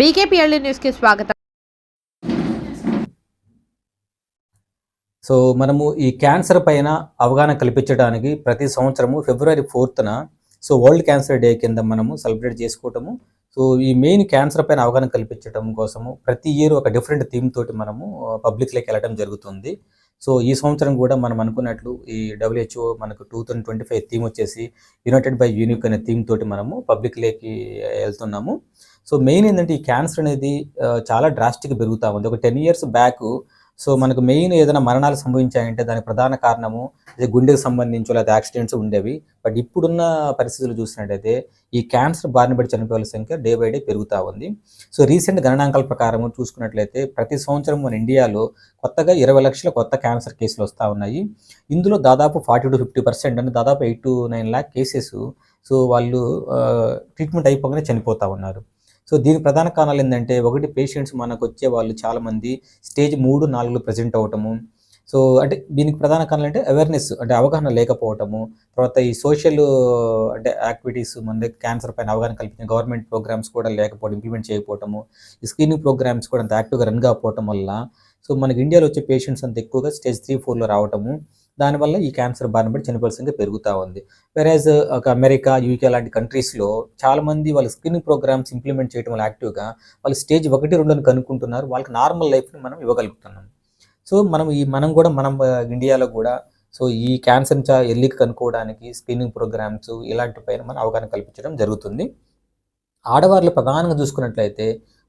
బీకేపీఎల్ఈ న్యూస్కి స్వాగతం. సో మనము ఈ క్యాన్సర్ పైన అవగాహన కల్పించడానికి ప్రతి సంవత్సరము ఫిబ్రవరి ఫోర్త్న సో వరల్డ్ క్యాన్సర్ డే కింద మనము సెలబ్రేట్ చేసుకోవటము. సో ఈ మెయిన్ క్యాన్సర్ పైన అవగాహన కల్పించడం కోసము ప్రతి ఇయర్ ఒక డిఫరెంట్ థీమ్ తోటి మనము పబ్లిక్లోకి వెళ్ళడం జరుగుతుంది. సో ఈ సంవత్సరం కూడా మనం అనుకున్నట్లు ఈ డబ్ల్యూహెచ్ఓ మనకు two thousand twenty five theme వచ్చేసి యునైటెడ్ బై యూనిక్ అనే థీమ్ తోటి మనము పబ్లిక్లోకి వెళ్తున్నాము. సో మెయిన్ ఏంటంటే ఈ క్యాన్సర్ అనేది చాలా డ్రాస్టిక్గా పెరుగుతూ ఉంది. ఒక టెన్ ఇయర్స్ బ్యాక్ సో మనకు మెయిన్ ఏదైనా మరణాలు సంభవించాయంటే దానికి ప్రధాన కారణము అదే గుండెకు సంబంధించి లేదా యాక్సిడెంట్స్ ఉండేవి. బట్ ఇప్పుడున్న పరిస్థితులు చూసినట్టయితే ఈ క్యాన్సర్ బారిన పడి చనిపోయే సంఖ్య డే బై డే పెరుగుతూ ఉంది. సో రీసెంట్ గణనాంకాల ప్రకారం చూసుకున్నట్లయితే ప్రతి సంవత్సరం మన ఇండియాలో కొత్తగా ఇరవై లక్షల కొత్త క్యాన్సర్ కేసులు వస్తూ ఉన్నాయి. ఇందులో దాదాపు ఫార్టీ టు ఫిఫ్టీ పర్సెంట్ అంటే దాదాపు eight to nine lakh cases. So వాళ్ళు ట్రీట్మెంట్ అయిపోగానే చనిపోతూ ఉన్నారు. సో దీనికి ప్రధాన కారణాలు ఏంటంటే ఒకటి పేషెంట్స్ మనకు వచ్చే వాళ్ళు చాలామంది స్టేజ్ మూడు నాలుగులో ప్రజెంట్ అవటము సో అంటే దీనికి ప్రధాన కారణాలు అంటే అవేర్నెస్ అంటే అవగాహన లేకపోవటము. తర్వాత ఈ సోషల్ అంటే యాక్టివిటీస్ మన దగ్గర క్యాన్సర్ పైన అవగాహన కల్పించిన గవర్నమెంట్ ప్రోగ్రామ్స్ కూడా లేకపోవడం ఇంప్లిమెంట్ చేయకపోవటము. ఈ స్క్రీనింగ్ ప్రోగ్రామ్స్ కూడా అంత యాక్టివ్గా రన్ కాకపోవటం వల్ల సో మనకి ఇండియాలో వచ్చే పేషెంట్స్ అంత ఎక్కువగా స్టేజ్ త్రీ ఫోర్లో రావటము. దానివల్ల ఈ క్యాన్సర్ బారిన పడి చనిపోవాల్సిందిగా పెరుగుతూ ఉంది. వెరాజ్ ఒక అమెరికా యూకే లాంటి కంట్రీస్లో చాలామంది వాళ్ళ స్క్రీనింగ్ ప్రోగ్రామ్స్ ఇంప్లిమెంట్ చేయడం వల్ల యాక్టివ్గా వాళ్ళు స్టేజ్ ఒకటి రెండుని కనుక్కుంటున్నారు. వాళ్ళకి నార్మల్ లైఫ్ని మనం ఇవ్వగలుగుతున్నాం. సో మనం ఈ మనం కూడా మనం ఇండియాలో కూడా సో ఈ క్యాన్సర్ చా ఎల్లికి కనుక్కోవడానికి స్క్రీనింగ్ ప్రోగ్రామ్స్ ఇలాంటి పైన మనం అవగాహన కల్పించడం జరుగుతుంది. ఆడవారిలో ప్రధానంగా చూసుకున్నట్లయితే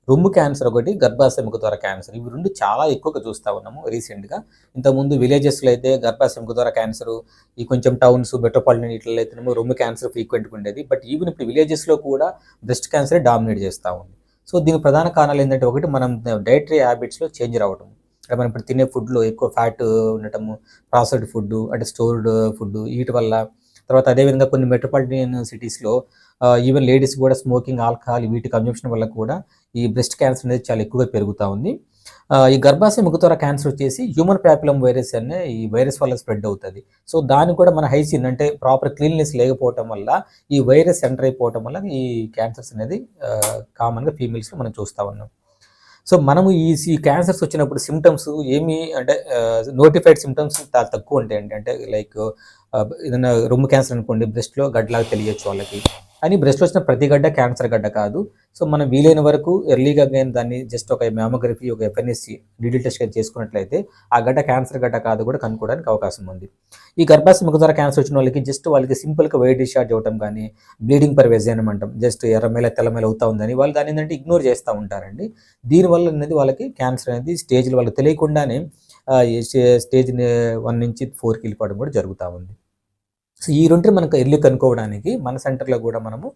రొమ్ము క్యాన్సర్ ఒకటి గర్భాశయముఖ ద్వారా క్యాన్సర్. ఇవి రెండు చాలా ఎక్కువగా చూస్తూ ఉన్నాము రీసెంట్గా. ఇంతకుముందు విలేజెస్లో అయితే గర్భాశయముఖ ద్వారా క్యాన్సర్ ఈ కొంచెం టౌన్స్ మెట్రోపాలిటన్ ఇట్లలో అయితేనేమో రొమ్ము క్యాన్సర్ ఫ్రీక్వెంట్గా ఉండేది. బట్ ఈవెన్ ఇప్పుడు విలేజెస్లో కూడా బ్రెస్ట్ క్యాన్సరే డామినేట్ చేస్తూ ఉంది. సో దీనికి ప్రధాన కారణాలు ఏంటంటే ఒకటి మనం డైటరీ హ్యాబిట్స్లో చేంజ్ రావటం. అంటే మనం ఇప్పుడు తినే ఫుడ్లో ఎక్కువ ఫ్యాట్ ఉండటము ప్రాసెస్డ్ ఫుడ్ అంటే స్టోర్డ్ ఫుడ్ వీటి వల్ల. తర్వాత అదేవిధంగా కొన్ని మెట్రోపాలిటన్ సిటీస్లో ఈవెన్ లేడీస్ కూడా స్మోకింగ్ ఆల్కహాల్ వీటి కన్జంప్షన్ వల్ల కూడా ఈ బ్రెస్ట్ క్యాన్సర్ అనేది చాలా ఎక్కువగా పెరుగుతూ ఉంది. ఈ గర్భాశయ ముఖతోర క్యాన్సర్ వచ్చేసి హ్యూమన్ ప్యాపిలం వైరస్ అనే ఈ వైరస్ వల్ల స్ప్రెడ్ అవుతుంది. సో దాన్ని కూడా మన హైజీన్ అంటే ప్రాపర్ క్లీన్నెస్ లేకపోవటం వల్ల ఈ వైరస్ ఎంటర్ అయిపోవటం వల్ల ఈ క్యాన్సర్స్ అనేది కామన్గా ఫీమేల్స్లో మనం చూస్తూ ఉన్నాం. సో మనము ఈ ఈ క్యాన్సర్స్ వచ్చినప్పుడు సిమ్టమ్స్ ఏమి అంటే నోటిఫైడ్ సిమ్టమ్స్ చాలా తక్కువ ఉంటాయి అంటే లైక్ ఏదైనా రొమ్ము క్యాన్సర్ అనుకోండి బ్రెస్ట్లో గడ్లాగా తెలియచ్చు వాళ్ళకి. కానీ బ్రెస్ట్లో వచ్చిన ప్రతి గడ్డ క్యాన్సర్ గడ్డ కాదు. సో మనం వీలైన వరకు ఎర్లీగా కానీ దాన్ని జస్ట్ ఒక మ్యామోగ్రఫీ ఒక ఎఫ్ఎన్ఎస్సి డీటెయిల్ టెస్ట్ కానీ చేసుకున్నట్లయితే ఆ గడ్డ క్యాన్సర్ గడ్డ కాదు కూడా కనుక్కోవడానికి అవకాశం ఉంది. ఈ గర్భాశయ ముఖద్వార క్యాన్సర్ వచ్చిన వాళ్ళకి జస్ట్ వాళ్ళకి సింపుల్గా వెయిట్ డిశ్చార్జ్ అవ్వటం కానీ బ్లీడింగ్ పర్ వెజైనం అంటాం. జస్ట్ ఎర్రమేల తెల్లమేల అవుతా ఉందని వాళ్ళు దాన్ని ఏంటంటే ఇగ్నోర్ చేస్తూ ఉంటారండి. దీనివల్ల అనేది వాళ్ళకి క్యాన్సర్ అనేది స్టేజ్లో వాళ్ళకి తెలియకుండానే స్టేజ్ వన్ నుంచి ఫోర్కి వెళ్ళిపోవడం కూడా జరుగుతూ ఉంది. సో ఈ రెండు మనకు ఎర్లీ కనుక్కోవడానికి మన సెంటర్లో కూడా మనము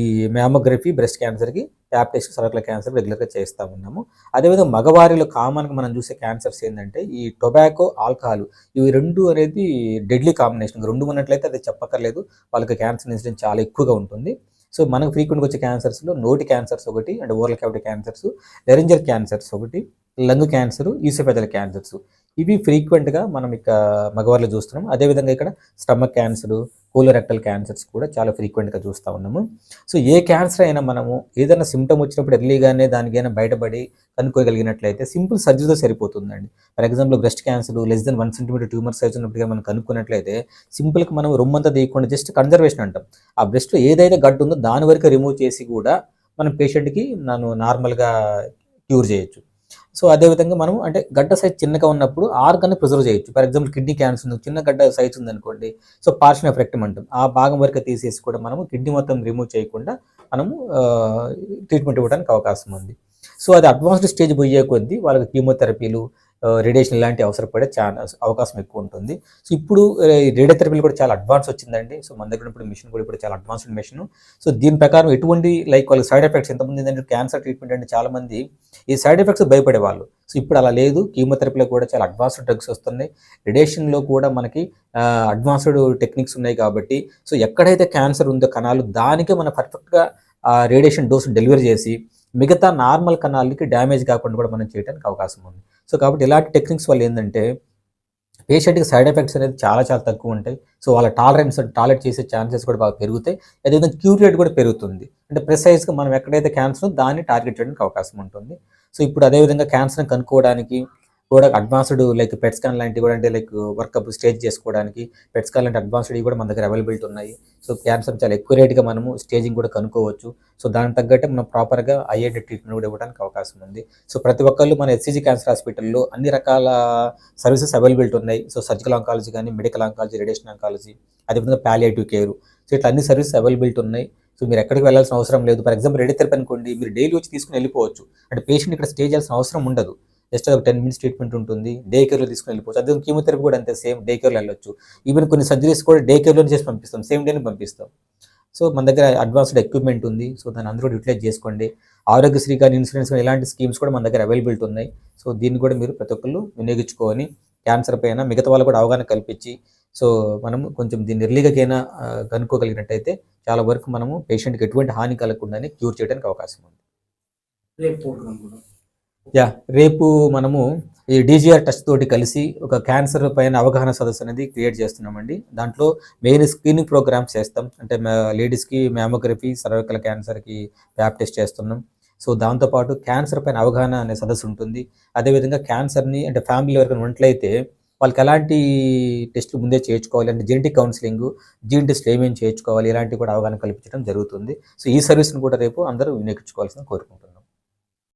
ఈ మ్యామోగ్రఫీ బ్రెస్ట్ క్యాన్సర్కి ట్యాప్ టెస్ట్ క్యాన్సర్ రెగ్యులర్గా చేస్తూ ఉన్నాము. అదేవిధంగా మగవారిలో కామన్గా మనం చూసే క్యాన్సర్స్ ఏంటంటే ఈ టొబాకో ఆల్కహాల్ ఇవి రెండు అనేది డెడ్లీ కాంబినేషన్ రెండు ఉన్నట్లయితే అది చెప్పక్కర్లేదు. వాళ్ళకి క్యాన్సర్ ఇన్సిడెంట్ చాలా ఎక్కువగా ఉంటుంది. సో మనకు ఫ్రీక్వెంట్గా వచ్చే క్యాన్సర్స్లో నోటి క్యాన్సర్స్ ఒకటి and oral cavity cancers laryngeal cancers ఒకటి లంగ్ క్యాన్సర్ ఈసోఫెజల్ క్యాన్సర్స్. ఇవి ఫ్రీక్వెంట్గా మనం ఇక మగవారిలో చూస్తున్నాం. అదేవిధంగా ఇక్కడ స్టమక్ క్యాన్సర్ కోలోరెక్టల్ క్యాన్సర్స్ కూడా చాలా ఫ్రీక్వెంట్గా చూస్తూ ఉన్నాము. సో ఏ క్యాన్సర్ అయినా మనము ఏదైనా సిమ్టమ్ వచ్చినప్పుడు ఎర్లీగానే దానికైనా బయటపడి కనుక్కోగలిగినట్లయితే సింపుల్ సర్జరీతో సరిపోతుందండి. For example breast cancer less than one centimetre tumour size ఉన్నప్పుడు మనం కనుక్కున్నట్లయితే సింపుల్గా మనం రొమ్మంతా తీయకుండా జస్ట్ కన్జర్వేషన్ అంటాం. ఆ బ్రెస్ట్లో ఏదైతే గడ్డు ఉందో దాని వరకు రిమూవ్ చేసి కూడా మనం పేషెంట్కి నన్ను నార్మల్గా క్యూర్ చేయొచ్చు. సో అదేవిధంగా మనం అంటే గడ్డ సైజ్ చిన్నగా ఉన్నప్పుడు ఆర్గాన్ని ప్రిజర్వ్ చేయొచ్చు. ఫర్ ఎగ్జాంపుల్ కిడ్నీ క్యాన్సర్ ఉంది చిన్న గడ్డ సైజ్ ఉందనుకోండి సో పార్షన్ ఎఫెక్ట్ అంటాం. ఆ భాగం వరకు తీసేసి కూడా మనము కిడ్నీ మొత్తం రిమూవ్ చేయకుండా మనము ట్రీట్మెంట్ ఇవ్వడానికి అవకాశం ఉంది. సో అది అడ్వాన్స్డ్ స్టేజ్ పోయే కొద్దీ వాళ్ళకి కీమోథెరపీలు రేడియేషన్ ఇలాంటివి అవసరపడే చాలా అవకాశం ఎక్కువ ఉంటుంది. సో ఇప్పుడు రేడియోథెరపీలు కూడా చాలా అడ్వాన్స్ వచ్చిందండి. సో మన దగ్గర ఇప్పుడు మిషన్ కూడా ఇప్పుడు చాలా అడ్వాన్స్డ్ మిషన్ సో దీని ప్రకారం ఎటువంటి లైక్ వాళ్ళకి సైడ్ ఎఫెక్ట్స్ ఎంతమంది ఏంటంటే క్యాన్సర్ ట్రీట్మెంట్ అంటే చాలామంది ఈ సైడ్ ఎఫెక్ట్స్ భయపడే వాళ్ళు సో ఇప్పుడు అలా లేదు. కీమోథెరపీలో కూడా చాలా అడ్వాన్స్డ్ డ్రగ్స్ వస్తున్నాయి. రేడియేషన్లో కూడా మనకి అడ్వాన్స్డ్ టెక్నిక్స్ ఉన్నాయి కాబట్టి సో ఎక్కడైతే క్యాన్సర్ ఉందో కణాలు దానికే మనం పర్ఫెక్ట్గా ఆ రేడియేషన్ డోస్ డెలివరీ చేసి మిగతా నార్మల్ కణాలకి డ్యామేజ్ కాకుండా కూడా మనం చేయడానికి అవకాశం ఉంది. సో కాబట్టి ఇలాంటి టెక్నిక్స్ వల్ల ఏంటంటే పేషెంట్కి సైడ్ ఎఫెక్ట్స్ అనేది చాలా చాలా తక్కువ ఉంటాయి. సో వాళ్ళ టాలరెన్స్ టాలెట్ చేసే ఛాన్సెస్ కూడా బాగా పెరుగుతాయి. అదేవిధంగా క్యూర్ రేట్ కూడా పెరుగుతుంది. అంటే ప్రిసైజ్గా మనం ఎక్కడైతే క్యాన్సర్ దాన్ని టార్గెట్ చేయడానికి అవకాశం ఉంటుంది. సో ఇప్పుడు అదేవిధంగా క్యాన్సర్ని కనుక్కోవడానికి కూడా అడ్వాన్స్డ్ లైక్ పెట్ స్కాన్ లాంటివి కూడా అంటే లైక్ వర్కప్ స్టేజ్ చేసుకోవడానికి పెట్ స్కాన్ లాంటి అడ్వాన్స్డ్ కూడా మన దగ్గర అవైలబిలిటీ ఉన్నాయి. సో క్యాన్సర్ చాలా ఎక్కువ రేట్గా మనము స్టేజింగ్ కూడా కనుక్కోవచ్చు. సో దానికి తగ్గట్టే మనం ప్రాపర్గా ఐఐడి ట్రీట్మెంట్ కూడా ఇవ్వడానికి అవకాశం ఉంది. సో ప్రతి ఒక్కళ్ళు మన ఎస్సీజీ క్యాన్సర్ హాస్పిటల్లో అన్ని రకాల సర్వీసెస్ అవైలబిలిటీ ఉన్నాయి. సో సర్జికల్ ఆంకాలజీ కానీ మెడికల్ ఆంకాలజీ రేడియేషన్ ఆంకాలజీ అదేవిధంగా పాలియేటివ్ కేర్ సో ఇట్లా అన్ని సర్వీసెస్ అవైలబిలిటీ ఉన్నాయి. సో మీరు ఎక్కడికి వెళ్ళాల్సిన అవసరం లేదు. ఫర్ ఎగ్జాంపుల్ రెడీ థెరపీ అనుకోండి మీరు డైలీ వచ్చి తీసుకుని వెళ్ళిపోవచ్చు. అంటే పేషెంట్ ఇక్కడ స్టే చేయాల్సిన అవసరం ఉండదు. జస్ట్ ఒక టెన్ మినిట్స్ ట్రీట్మెంట్ ఉంటుంది. డే కేర్లో తీసుకుని వెళ్ళిపోవచ్చు. అదే కీమోథెరపీ కూడా అంతే సేమ్ డే కేర్లో వెళ్ళొచ్చు. ఈవెన్ కొన్ని సర్జరీస్ కూడా డే కేర్లో చేసి పంపిస్తాం. సేమ్ డేనే పంపిస్తాం. సో మన దగ్గర అడ్వాన్స్డ్ ఎక్విప్మెంట్ ఉంది. సో దాన్ని అందరూ యూటిలైజ్ చేసుకోండి. ఆరోగ్యశ్రీ కానీ ఇన్సూరెన్స్ కానీ ఇలాంటి స్కీమ్స్ కూడా మన దగ్గర అవైలబిలిటీ ఉన్నాయి. సో దీన్ని కూడా మీరు ప్రతి ఒక్కళ్ళు వినియోగించుకొని క్యాన్సర్ పైన మిగతా వాళ్ళు కూడా అవగాహన కల్పించి సో మనం కొంచెం దీన్ని ఎర్లీగాకైనా కనుక్కోగలిగినట్టయితే చాలా వరకు మనము పేషెంట్కి ఎటువంటి హాని కలగకుండానే క్యూర్ చేయడానికి అవకాశం ఉంది. రేపు యా రేపు మనము ఈ డీజీఆర్ టచ్ తోటి కలిసి ఒక క్యాన్సర్ పైన అవగాహన సదస్సు అనేది క్రియేట్ చేస్తున్నామండి. దాంట్లో మెయిన్ స్క్రీనింగ్ ప్రోగ్రామ్స్ చేస్తాం. అంటే లేడీస్కి మ్యామోగ్రఫీ సర్వైకల్ క్యాన్సర్కి ప్యాప్ టెస్ట్ చేస్తున్నాం. సో దాంతోపాటు క్యాన్సర్ పైన అవగాహన అనే సదస్సు ఉంటుంది. అదేవిధంగా క్యాన్సర్ని అంటే ఫ్యామిలీ వరకు ఉన్నట్లయితే వాళ్ళకి ఎలాంటి టెస్టులు ముందే చేయించుకోవాలి అంటే జెనెటిక్ కౌన్సిలింగ్ జీన్ టెస్ట్ ఏమేమి చేయించుకోవాలి ఇలాంటివి కూడా అవగాహన కల్పించడం జరుగుతుంది. సో ఈ సర్వీస్ని కూడా రేపు అందరూ వినియోగించుకోవాల్సిన కోరుకుంటున్నాం.